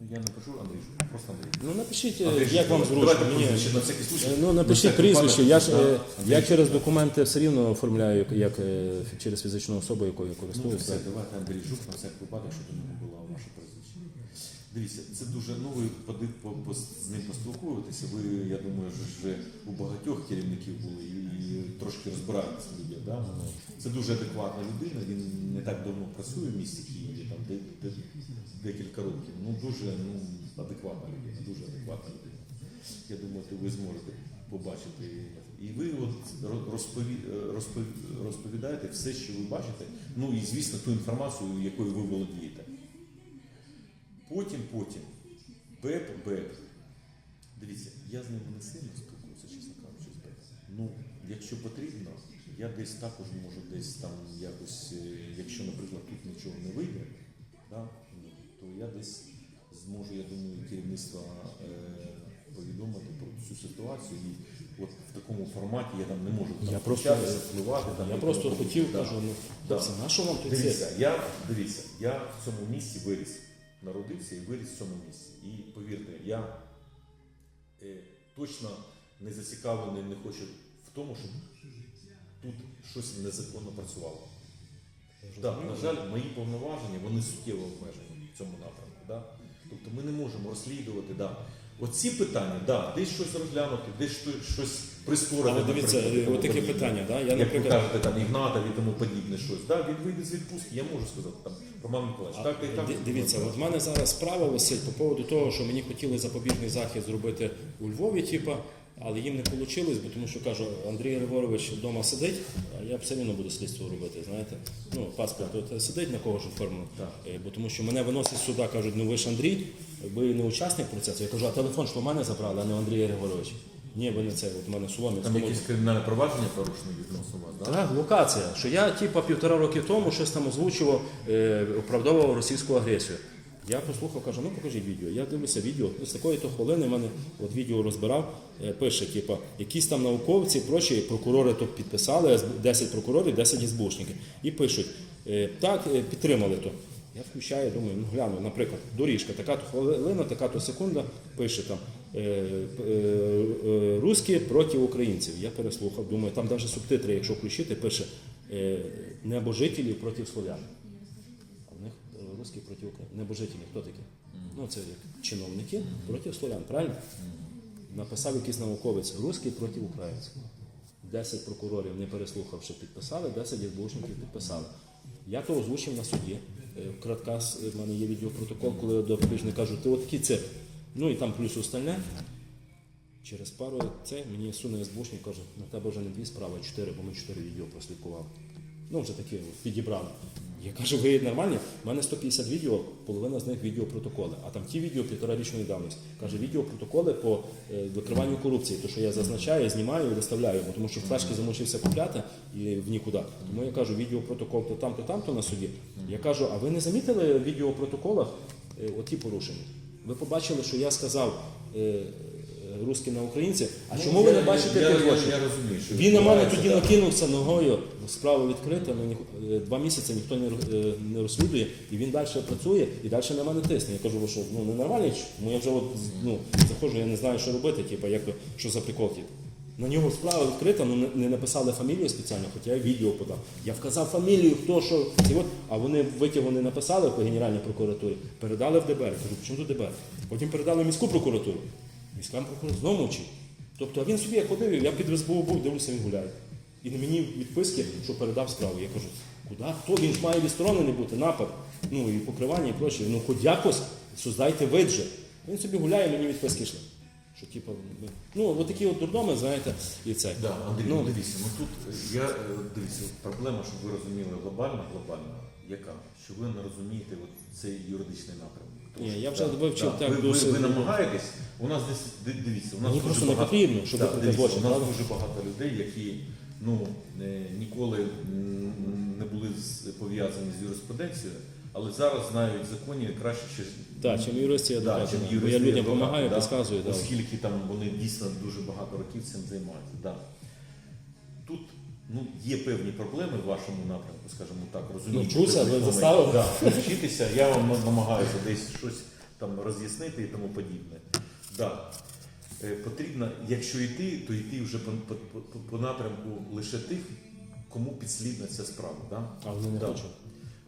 Я напишу Андрій, Жук, просто Андрій. Ну напишіть, Андрій як вам зручно. давайте Мені, прізвище на всякий случай. Е, Ну, На напишіть всякий прізвище. Я ж е, Андрій я через документи все рівно оформляю, як, е, через фізичну особу, якою я Ну, користуюся. все, давайте Андрій Жук на всяк випадок, щоб у нього була ваша прізвище. Дивіться, це дуже, ну ви поди- по, по, з ним поспілкуєтеся. Ви, я думаю, що вже у багатьох керівників були і, і трошки розбираєтеся в людях. Да? Це дуже адекватна людина, він не так давно працює в місті Києві, там де, де, декілька років. Ну дуже ну, адекватна людина, дуже адекватна людина. Я думаю, то ви зможете побачити. І ви от розпові, розпові, розповідаєте все, що ви бачите, ну і звісно, ту інформацію, якою ви володієте. Потім, потім, БЕП, БЕП. Дивіться, я з ним не сильно спілкуюся, чесно кажучи, з БЕП. Ну, якщо потрібно, я десь також можу десь там якось, е, якщо, наприклад, тут нічого не вийде, да, я десь зможу, я думаю, керівництво е, повідомити про цю ситуацію. І от в такому форматі я там не можу там, Я просто- впливати. Там, Я просто тому хотів. Кажу, ну Да. це на що вам тут це? Дивіться, я дивіться, я в цьому місці виріс, народився і виріс в цьому місці. І повірте, я е, точно не зацікавлений, не хочу в тому, щоб тут щось незаконно працювало. Да, на жаль, мої повноваження вони суттєво обмежені в цьому напрямку. Да? Тобто ми не можемо розслідувати. Да. Оці питання, да, десь щось розглянути, десь щось прискорити. Але дивіться, і отаке питання, да? я, Як ви наприклад, кажете, там Ігната і тому подібне щось. Да, він вийде з відпустки, я можу сказати, там, Роман Миколаївич, так і так. Дивіться, от в мене зараз справа висить по поводу того, що мені хотіли запобіжний захід зробити у Львові, типа, але їм не вийшло, бо тому що кажу, Андрій Григорович вдома сидить, а я все одно буду слідство робити. Знаєте, ну паспорт сидить на кого ж оформлено. Е, Бо тому що мене виносять суда, кажуть, ну ви ж Андрій, ви не учасник процесу. Я кажу, а телефон ж у мене забрали, а не у Андрія Григоровича. Ні, ви не це. От у мене Солом'я. Там якісь кримінальне провадження порушені відносно вас, да? Так, локація. Що я типа півтора роки тому щось там озвучував, е, оправдовував російську агресію. Я послухав, кажу, ну покажіть відео. Я дивлюся відео. З такої то хвилини в мене от відео розбирав, е, пише, типа, якісь там науковці, прочі прокурори то підписали, 10 прокурорів, 10 СБУшників. І пишуть, е, так, е, підтримали то. Я включаю, думаю, ну гляну, наприклад, доріжка, така то хвилина, така то секунда, пише там русські проти українців. Я переслухав, думаю, там навіть субтитри, якщо включити, пише небожителі проти слов'ян. Е, русські проти українців. Небожителі, хто такі? Ну, це як чиновники проти слов'ян, правильно? Написав якийсь науковець русський проти українців. 10 прокурорів, не переслухавши, підписали, 10 СБУшників підписали. Я то озвучив на суді. Е, Кратка в мене є відеопротокол, коли до побіжника кажу, ти от такий це. Ну і там плюс остальне. Через пару це мені суне СБУшник каже, на тебе вже не дві справи, а чотири, бо ми чотири відео прослідкували. Ну, вже такі от, підібрали. Я кажу, ви нормальні? У мене 150 відео, половина з них відеопротоколи. А там ті відео півторарічної давності. Каже, відеопротоколи по е, викриванню корупції, то що я зазначаю, знімаю і виставляю, бо тому що флешки замучився купляти і в нікуди. Тому я кажу, відеопротокол то там, то там, то на суді. Я кажу, а ви не замітили в відеопротоколах е, оті порушення? Ви побачили, що я сказав. Русські на українців, а Ну, чому ви не бачите я, тих я, я розумію, що Він на мене відбувається, тоді да. накинувся ногою, справа відкрита, ну, ні- е, два місяці ніхто не, е, не розслідує, і він далі працює і далі на мене тисне. Я кажу, ви що, ну ненормальний? чи? Тому я вже от, ну, заходжу, я не знаю, що робити, типу, як, що за прикол. Типу. На нього справа відкрита, ну не, не написали фамілію спеціально, хоча я відео подав. Я вказав фамілію, хто що. І от, а вони витягу не написали по Генеральній прокуратурі, передали в ДБР. Кажу, чому тут ДБР? Потім передали в міську прокуратуру. Міська прокуратура знову мовчить. Тобто, а він собі як ходив, я під СБУ був, дивлюся, він гуляє. І на мені відписки, що передав справу. Я кажу, куди? Хто? Він ж має відсторонений бути, напад, ну і покривання, і прочі. Ну хоч якось создайте вид же. Він собі гуляє, мені відписки йшли. Що типу, ми- ну, от такі от дурдоми, знаєте, і це. Да, Андрій, Ну, ну, дивіться, ну тут я е, дивіться, проблема, щоб ви розуміли глобально, глобально, яка? Що ви не розумієте от цей юридичний напрямок. Ні, я вже да, вивчив да, так ви, ви, досить. ви намагаєтесь, у нас десь дивіться, у нас Мені дуже просто не багато, потрібно, щоб да, викрити дивіться, злочин, у нас правда? дуже багато людей, які ну, е, ніколи не були пов'язані з юриспруденцією, але зараз знають закони краще, ніж Так, чим юристи і Да, чим юристи я людям допомагаю, да. підказую. Да. Оскільки там вони дійсно дуже багато років цим займаються. Да. Тут ну, є певні проблеми в вашому напрямку, скажімо так, розумієте. Ну, чуся, ви заставили. Да, вчитися, я вам намагаюся десь щось там роз'яснити і тому подібне. Да. Е, Потрібно, якщо йти, то йти вже по, по, по, по напрямку лише тих, кому підслідна ця справа. Да? А вони не Да. хочуть.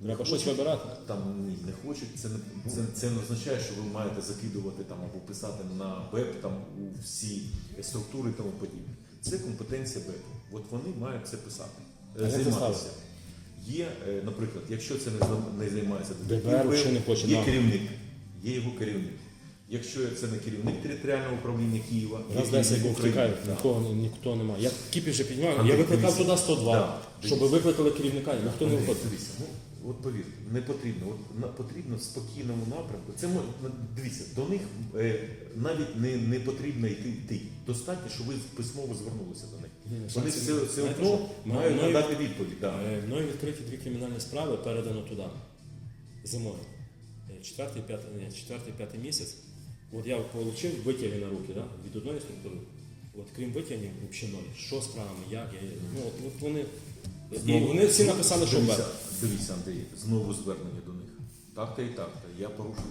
Треба щось вибирати. Там ні, не хочуть. Це не це, це не означає, що ви маєте закидувати там або писати на веб там у всі структури і тому подібне. Це компетенція вебу. От вони мають це писати, А займатися. Є, е, наприклад, якщо це не займається ДБР не хоче, є керівник, є його керівник. Якщо це не керівник територіального управління Києва, є 10 керівник України. втікають, нікого ніхто немає. Я кіпі вже піднімаю, я викликав туди 102, Да, щоб викликали керівника, ніхто не виходить. От повірте, не потрібно. От потрібно в спокійному напрямку. Це дивіться, до них е, навіть не, не потрібно йти йти. Достатньо, що ви письмово звернулися до них. Ні, Вони все, все одно мають Мною- надати відповідь. Да. Е, Мною відкриті дві кримінальні справи передано туди. Зимою. Е, Четвертий, п'ятий, ні, четвертий, п'ятий місяць. От я отримав витяги на руки да, від одної структури. От крім витягів, взагалі ноль. Що з справами, як я. Ну, от, от вони, і вони всі написали, що дивіться, дивіться, Андрій, знову звернення до них. Так-то і так-то. Я порушив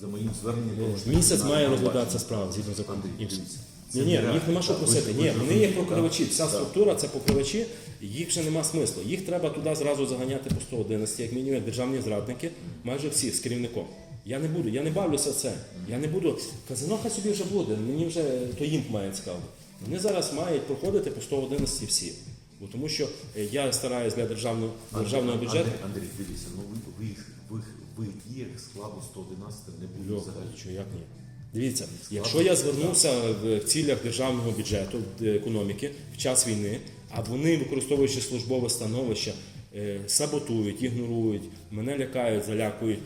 за моїм зверненням. Порушив Місяць має розглядатися справа згідно закону. Андрій, І дивіться. Ні, ні, їх нема що просити. Ні, вони є покривачі. Вся структура це покривачі, їх вже нема смислу. Їх треба туди зразу заганяти по 111, як мінімум, як державні зрадники, майже всі з керівником. Я не буду, я не бавлюся в це. Я не буду. Казино хай собі вже буде, мені вже то їм має цікаво. Вони зараз мають проходити по 111 всі. Бо тому що е, я стараюсь для державного, державного бюджету. Андрій, Андрій, дивіться, ну ви, ви, ви, ви є складу 111 не буде взагалі. що як ні? Дивіться, якщо я звернувся в цілях державного бюджету е, економіки в час війни, а вони, використовуючи службове становище, е, саботують, ігнорують, мене лякають, залякують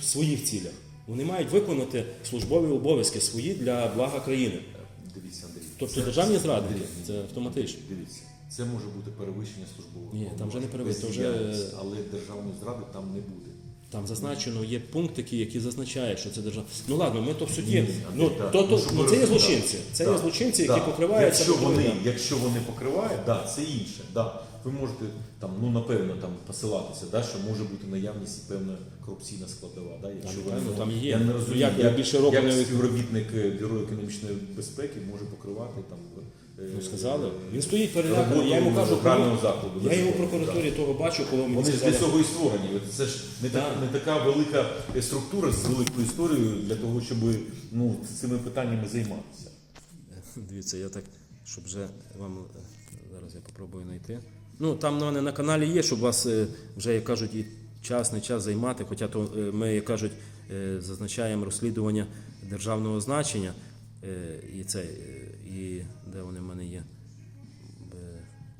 в своїх цілях. Вони мають виконати службові обов'язки свої для блага країни. Дивіться, Андрій. Тобто це- державні Андрій, це автоматично. Дивіться, це може бути перевищення службового. Ні, там вже не перевищення, вже- але державної зради там не буде. Там зазначено, є пункт такий, який зазначає, що це держава. Ну ладно, ми то в суді. Ні, Ну, то, то, ну, це є злочинці. Це є злочинці, які покриваються. Якщо вони, якщо вони покривають, да, це інше. Да. Ви можете там, ну напевно, там посилатися, да, що може бути наявність певна корупційна складова. Да, якщо Там, вони, там є. Я не Ну, розумію, як як, року як співробітник е, бюро економічної безпеки може покривати там. Ну, сказали. Він стоїть переляканий. роботу Я йому кажу, коли- закладу. я його в прокуратурі того бачу, коли мені Вони ж для сказали, цього і створені. От Це ж не, так, не така велика е, структура з великою історією для того, щоб ну, цими питаннями займатися. Дивіться, я так, щоб вже вам е, зараз я попробую знайти. Ну там на мене на каналі є, щоб вас е, вже як кажуть, і час, не час займати. Хоча то е, ми, як кажуть, е, зазначаємо розслідування державного значення. е, І це, е, і де вони в мене є?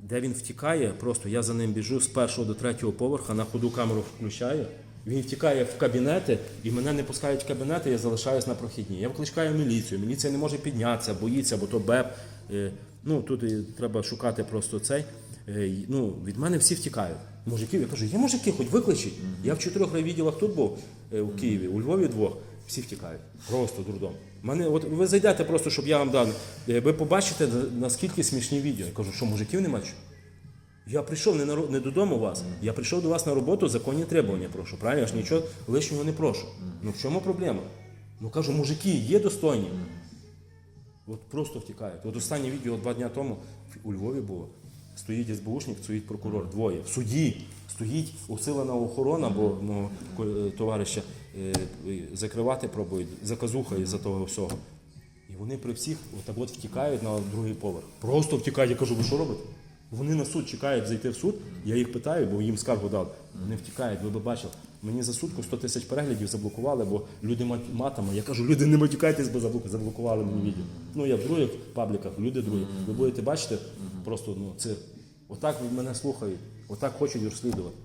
Де він втікає, просто я за ним біжу з першого до третього поверха, на ходу камеру включаю. Він втікає в кабінети і мене не пускають в кабінети, я залишаюсь на прохідній. Я викликаю міліцію. Міліція не може піднятися, боїться, бо то БЕП. Е, Ну тут треба шукати просто цей. Е, Ну, від мене всі втікають. Мужиків, я кажу, є мужики, хоч викличіть. Я в чотирьох райвідділах тут був е, у Києві, у Львові двох. Всі втікають. Просто дурдом. Мене, от ви зайдете просто, щоб я вам дав. е, Ви побачите, наскільки смішні відео. Я кажу, що мужиків нема чи? Я прийшов не, на, не додому вас, я прийшов до вас на роботу, законні требування прошу. Правильно, я ж нічого лишнього не прошу. Ну в чому проблема? Ну кажу, мужики є достойні. От просто втікають. От останнє відео два дні тому у Львові було. Стоїть СБУшник, стоїть прокурор, двоє. В суді стоїть усилена охорона, бо ну, е, товариша е, закривати пробують, заказуха із-за того всього. І вони при всіх отак от втікають на другий поверх. Просто втікають. Я кажу, ви що робите? Вони на суд чекають зайти в суд. Я їх питаю, бо їм скаргу дав. Вони втікають, ви б бачили. Мені за сутку 100 тисяч переглядів заблокували, бо люди мат- матами. Я кажу, люди не матюкайтесь, бо заблокували мені відео. Ну я в других пабліках, люди другі. Ви будете бачити, просто ну це отак мене слухають, отак хочуть розслідувати.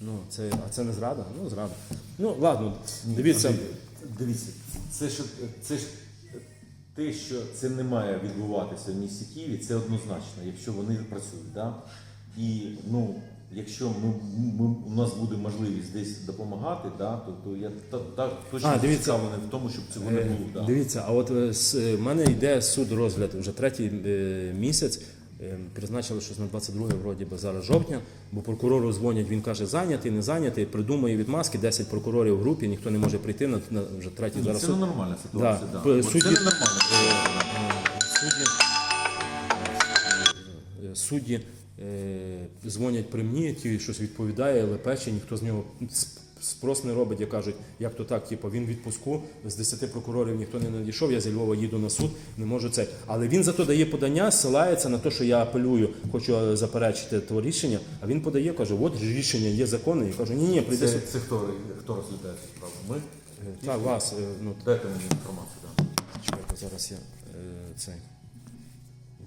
Ну, це, а це не зрада? Ну, зрада. Ну, ладно, дивіться. Дивіться, це ж це ж те, що це не має відбуватися в місті Києві, це однозначно, якщо вони працюють. Да? І ну, якщо ми, ми, у нас буде можливість десь допомагати, да, то, то я та, та, точно А, дивіться. зацікавлений в тому, щоб цього не Е, було. Да. Дивіться, а от е, е, в мене йде суд розгляд вже третій е, місяць е, призначили щось на 22 вроді би зараз жовтня, бо прокурору дзвонять, він каже, зайнятий, не зайнятий, придумує відмазки, 10 прокурорів в групі, ніхто не може прийти на, на вже третій зараз. Це суд. нормальна ситуація. Да. Да. Судді- Це ненормальна ситуація. Судді, судді дзвонять при мені, ті щось відповідає, лепече, ніхто з нього спрос не робить, як кажуть, як то так, типу, він відпуску, з 10 прокурорів ніхто не надійшов, я зі Львова їду на суд, не можу це. Але він зато дає подання, ссилається на те, що я апелюю, хочу е, заперечити то рішення, а він подає, каже, от рішення є законне. Я кажу, ні, ні, прийде Це, це хто, хто розглядає цю справу? Ми? Е, Та вас, е, ну, Дайте мені інформацію. Да. Чекайте, зараз я е, цей.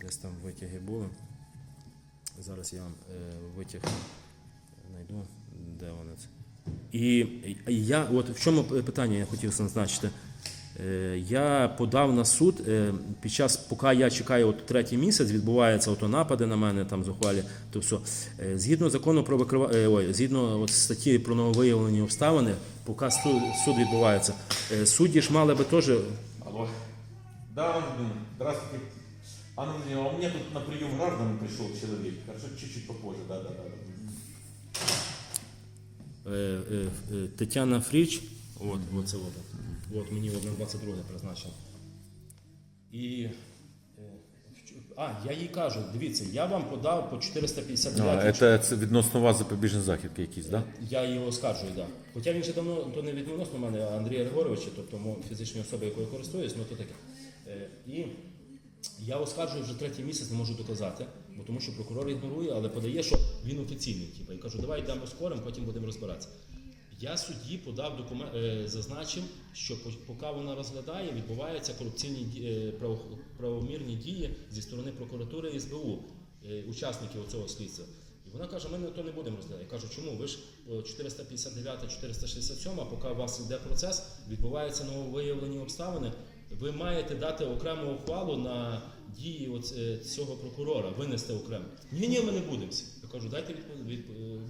Десь там витяги були. Зараз я вам е, витяг знайду, де вони це. І, я, от в чому питання я хотів зазначити. Е, Я подав на суд е, під час, поки я чекаю от третій місяць, відбуваються ото напади на мене, там зухвалі, то все. Згідно закону про викрива... ой, згідно от статті про нововиявлені обставини, поки суд, відбувається, судді ж мали би теж Алло. Да, здравствуйте. Анна Владимировна, а у меня тут на прием граждан пришел человек. Хорошо, чуть-чуть попозже, да, да, да. Е, е, е, Тетяна Фріч, от, от це от, от мені от на 22 призначено. І. е, вч- А, я їй кажу, дивіться, я вам подав по 459. це, це відносно вас запобіжний захід якийсь, да? Я його оскаржую, так. Да. Хоча він ще давно то не відносно мене, а Андрія Григоровича, тобто мо- фізичної особи, якою користуюсь, ну то таке. Е, І я оскаржую вже третій місяць, не можу доказати, бо тому що прокурор ігнорує, але подає, що він офіційний. Типу, і кажу, давай йдемо скорим, потім будемо розбиратися. Я судді подав документ, е, зазначив, що поки вона розглядає, відбуваються корупційні е, право- правомірні дії зі сторони прокуратури і СБУ, е, учасників цього слідства. І вона каже, ми на то не будемо розглядати. Я кажу, чому? Ви ж о, 459 467 поки у вас йде процес, відбуваються нововиявлені обставини. Ви маєте дати окрему ухвалу на дії е, цього прокурора, винести окремо. Ні, ні, ми не будемо. Я кажу, дайте відповідь,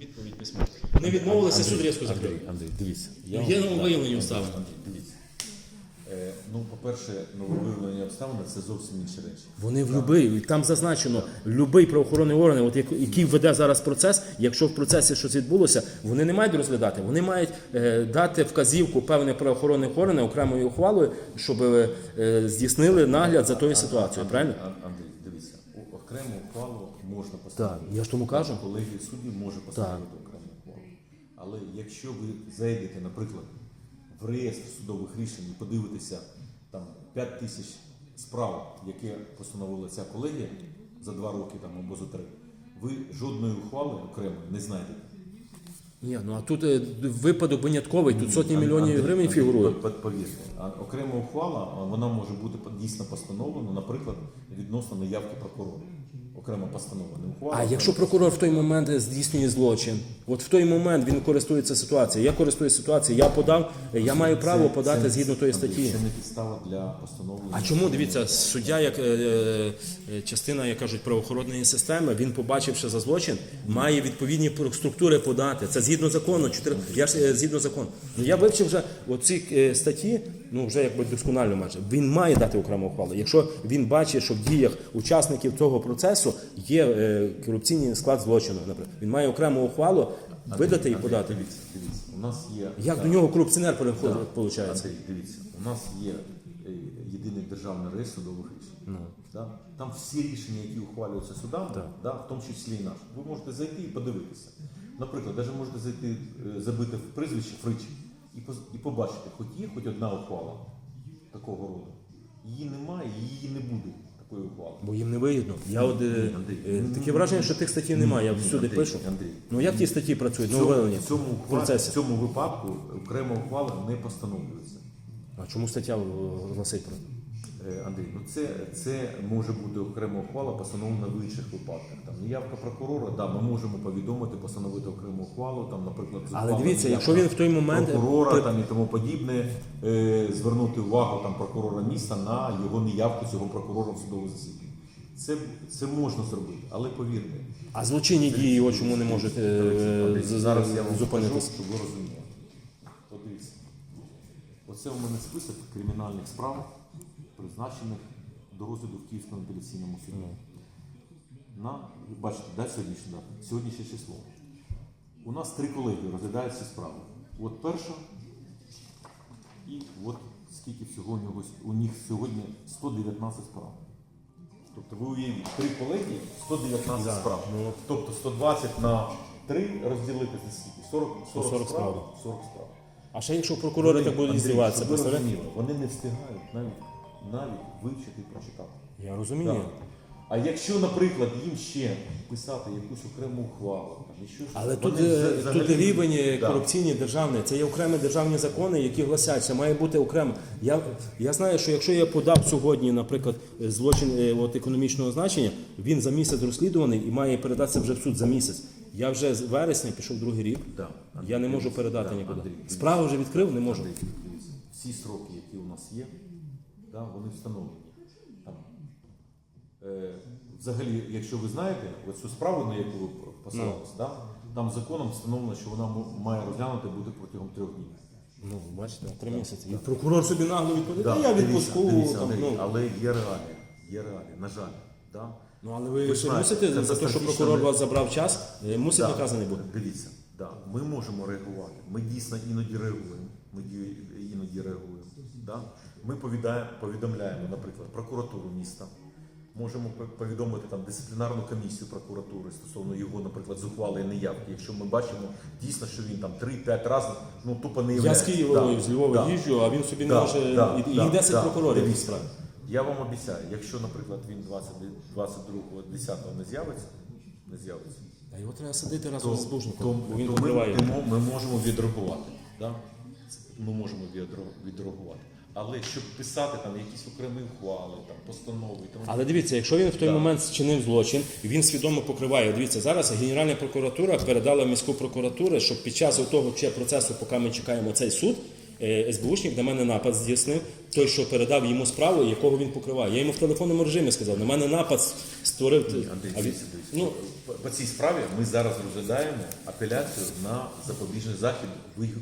відповідь, письмо. Не відмовилися, суд різко закрив. Андрій, дивіться. Є вам- нововиявлені обставини. Дивіться. Ну, по-перше, нововиявлені обставини це зовсім інші речі. Вони в любий, там зазначено, любий правоохоронний орган, от як- який веде зараз процес, якщо в процесі щось відбулося, вони не мають розглядати, вони мають е, дати вказівку певних правоохоронних органів окремою ухвалою, щоб е, здійснили нагляд за тою ситуацією. Правильно? Ан- Андрій, дивіться, у- окрему ухвалу можна Так, поставити. я ж тому кажу. Колегія суддів може поставити окрему ухвалу. Але якщо ви зайдете, наприклад, в реєстр судових рішень і подивитеся там 5 тисяч справ, які постановила ця колегія за два роки там, або за три, ви жодної ухвали окремої не знайдете. Ні, ну а тут е, випадок винятковий, тут сотні Ан- мільйонів Андрій, гривень по- Повірте, а окрема ухвала а вона може бути дійсно постановлена, наприклад, відносно наявки прокурора. Окрема постанова, не ухвала. А якщо прокурор в той момент здійснює злочин, от в той момент він користується ситуацією, я користуюся ситуацією, я подав, я маю право Це- подати це- згідно тої статті. Це не підстава для постановлення. А чому дивіться, суддя, як е, е, частина, як кажуть, правоохоронної системи, він, побачивши за злочин, має відповідні структури подати. Це згідно закону. Чотири я ж е, згідно закону. Ну я вивчив вже оці е, статті, ну вже якби досконально майже. Він має дати окрему ухвалу. Якщо він бачить, що в діях учасників цього процесу є е, корупційний склад злочину, наприклад, він має окрему ухвалу видати і Андрій, подати. Дивіться, дивіться. У нас є Як так, до нього корупціонер переходить, виходить? Андрій, дивіться, у нас є е, єдиний державний реєстр судових рішень. Да? Там всі рішення, які ухвалюються судами, да, в тому числі і наш. Ви можете зайти і подивитися. Наприклад, навіть можете зайти, е, забити в прізвище Фрич і, поз- і побачити, хоч є хоч одна ухвала такого роду. Її немає, її не буде такої ухвали. Бо їм не вигідно. Я от, е, Андрій, е, таке враження, що тих статей немає. Я всюди Андрій, пишу. Андрій. Ну як ті статті працюють? В Ну цьому, в цьому, процесі. в цьому випадку окрема ухвала не постановлюється. А чому стаття е, гласить про? Е, Андрій, ну це, це може бути окрема ухвала, постановлена в інших випадках. Там неявка прокурора, да, ми можемо повідомити, постановити окрему ухвалу, там, наприклад, Але дивіться, якщо він в той момент прокурора при- там і тому подібне, е, звернути увагу там прокурора міста на його неявку цього прокурора в судове засідання. Це, це можна зробити, але повірте, А злочинні дії його чому не можуть е, зараз я вам зупинитися? щоб ви розуміли. От дивіться. Оце у мене список кримінальних справ, призначених до розгляду в Київському апеляційному суді. на бачите, да, сьогоднішню дату, сьогоднішнє число. У нас три колеги розглядають ці справи. От перша, і от скільки всього у нього у них сьогодні 119 справ. Тобто ви уявіть, три колегії 119 Да, справ. ну, Тобто 120 на 3 розділити на скільки? 40, 40, 40 справ. справ. 40 справ. А ще якщо прокурори так будуть здіватися, представляєте? Вони не встигають навіть, навіть вивчити і прочитати. Я розумію. Так. А якщо, наприклад, їм ще писати якусь окрему ухвалу, там, і щось, Але вони тут, е, взагалі- тут рівень е, Да. корупційний державний, це є окремі державні закони, які гласять, що має бути окремо. Я, я знаю, що якщо я подав сьогодні, наприклад, е, злочин е, от, економічного значення, він за місяць розслідуваний і має передатися вже в суд за місяць. Я вже з вересня пішов другий рік. Да. Я не можу передати Да, нікуди. Андрій, Справу вже відкрив, не можу. Андрій, дивіться, всі сроки, які у нас є, да, вони встановлені. Там, е, взагалі, якщо ви знаєте, цю справу, на яку ви посилалися, да, там законом встановлено, що вона має розглянути буде протягом трьох днів. Ну, бачите, три місяці. І прокурор собі нагло відповідає, я відпуску. дивіться, там, Андрій, ну. Але є реалії, є реалії, на жаль. Да? Ну, але ви, Ви ще знаєте, мусите це за те, що прокурор не- вас забрав час, е, мусить Да. наказаний бути. Дивіться, да, ми можемо реагувати. Ми дійсно іноді реагуємо. Ми ді- іноді реагуємо. Да? Ми повідомляємо, наприклад, прокуратуру міста. Можемо повідомити там дисциплінарну комісію прокуратури стосовно його, наприклад, зухвалої неявки. Якщо ми бачимо дійсно, що він там 3-5 разів ну тупо не Я з Києва, Да, з Львова да. їжджу, а він собі не може. да, і, да, і 10 да. прокурорів Дивіться. Я вам обіцяю, якщо, наприклад, він 20, 22 10 не з'явиться, не з'явиться, А його треба садити разом то, з Бужником, то, бо він то ми, ми, ми можемо відреагувати. Да? Ми можемо відре- відреагувати. Але щоб писати там якісь окремі ухвали, там, постанови тому Але дивіться, якщо він в той Да. момент вчинив злочин, він свідомо покриває. Дивіться, зараз Генеральна прокуратура передала в міську прокуратуру, щоб під час того ще процесу, поки ми чекаємо цей суд, е, СБУшник на мене напад здійснив, той, що передав йому справу, якого він покриває. Я йому в телефонному режимі сказав, на мене напад створив. Андрій, А він- дивіться, дивіться. Ну, по, цій справі ми зараз розглядаємо апеляцію на запобіжний захід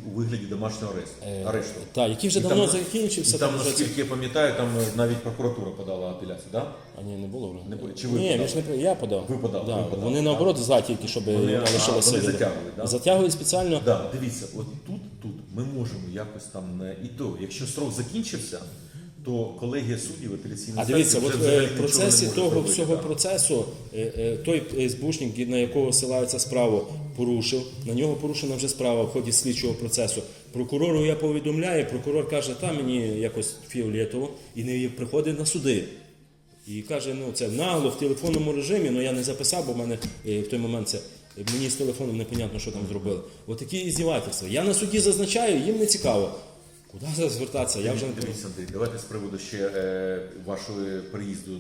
у вигляді домашнього аресту. арешту. так, який вже І давно там- закінчився. І там, вже це- наскільки я пам'ятаю, там е, навіть прокуратура подала апеляцію, так? А ні, не було вже. Не було. Чи ви Ні, подали? ж не при- я подав. Ви подали, Да. ви подали, Вони так. наоборот за тільки, щоб Вони- вона а, вони вільна. затягують, да? Затягують спеціально. Да, дивіться, от тут, тут ми можемо якось там не і то, якщо срок закінчився, то колегія суддів апеляційної А дивіться, от е, в процесі того всього процесу е, е, той СБУшник, на якого силається справа, порушив. На нього порушена вже справа в ході слідчого процесу. Прокурору я повідомляю, прокурор каже, та мені якось фіолетово, і не приходить на суди. І каже, ну це нагло в телефонному режимі, ну я не записав, бо в мене е, в той момент це е, мені з телефоном непонятно, що там зробили. Отакі іздівательства. Я на суді зазначаю, їм не цікаво. Куди звертатися? Я вже не Дивіться, Андрій, давайте з приводу ще е, вашого приїзду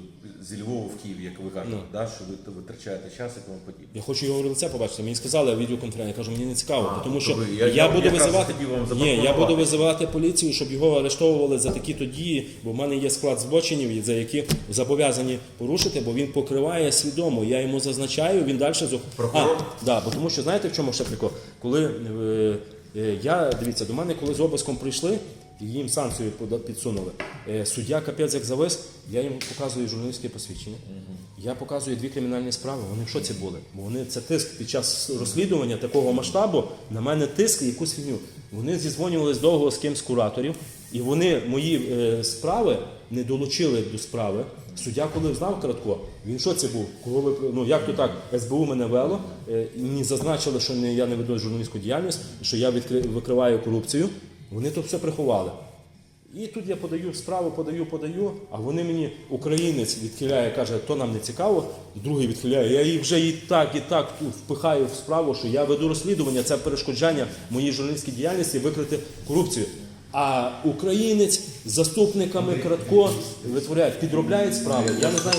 зі Львова в Київ, як ви кажете, Ну. да, що ви витрачаєте час і тому подібне. Я хочу його в лице побачити. Мені сказали відеоконференція. Я кажу, мені не цікаво, А, тому то що ви- я, я- я буду якраз визивати. хотів вам Ні, я запропонувати. буду визивати поліцію, щоб його арештовували за такі то дії, бо в мене є склад злочинів, за які зобов'язані порушити, бо він покриває свідомо. Я йому зазначаю, він далі зох... Прокурор? А, да, бо тому що знаєте в чому ще прикол? Коли е, я дивіться, до мене коли з обиском прийшли. Їм санкцію підсунули. Е, Суддя капець як завис, я їм показую журналістське посвідчення. Я показую дві кримінальні справи. Вони в шоці були. Бо вони це тиск під час розслідування такого масштабу. На мене тиск якусь фігню. Вони зізвонювались довго з кимсь з кураторів, і вони мої е, справи не долучили до справи. Суддя, коли знав кратко, він що це був? Кого ви ну як то так? СБУ мене вело, е, мені зазначили, що я не веду журналістську діяльність, що я відкри, викриваю корупцію. Вони то все приховали. І тут я подаю справу, подаю, подаю, а вони мені, українець відхиляє, каже, то нам не цікаво, другий відхиляє. Я їх вже і так, і так впихаю в справу, що я веду розслідування, це перешкоджання моїй журналістській діяльності викрити корупцію. А українець заступниками кратко витворяють, підробляють справи. Я не знаю.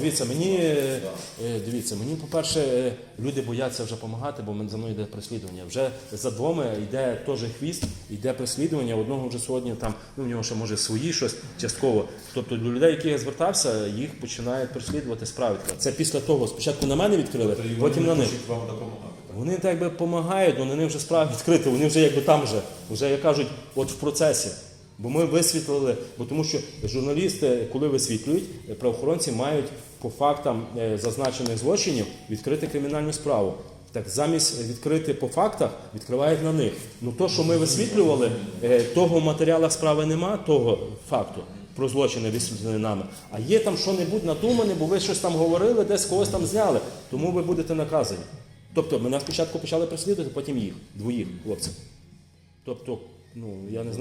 Дивіться, мені е, е, дивіться, мені, по-перше, е, люди бояться вже допомагати, бо за мною йде переслідування. Вже за двома йде теж хвіст, йде переслідування. Одного вже сьогодні там, ну в нього ще може свої щось частково. Тобто до людей, які я звертався, їх починають переслідувати справи. Це після того, спочатку на мене відкрили, Тобто, і потім вони на них. хочуть вам допомагати. Вони так би допомагають, але вони вже справи відкриті, вони вже якби там вже, вже як кажуть, от в процесі. Бо ми висвітлили, бо тому що журналісти, коли висвітлюють, правоохоронці мають по фактам е, зазначених злочинів відкрити кримінальну справу. Так замість відкрити по фактах, відкривають на них. Ну то, що ми висвітлювали, е, того в справи нема, того факту про злочини висвітлені нами. А є там що-небудь надумане, бо ви щось там говорили, десь когось там зняли. Тому ви будете наказані. Тобто мене спочатку почали переслідувати, потім їх, двоїх хлопців. Тобто, ну я не знаю.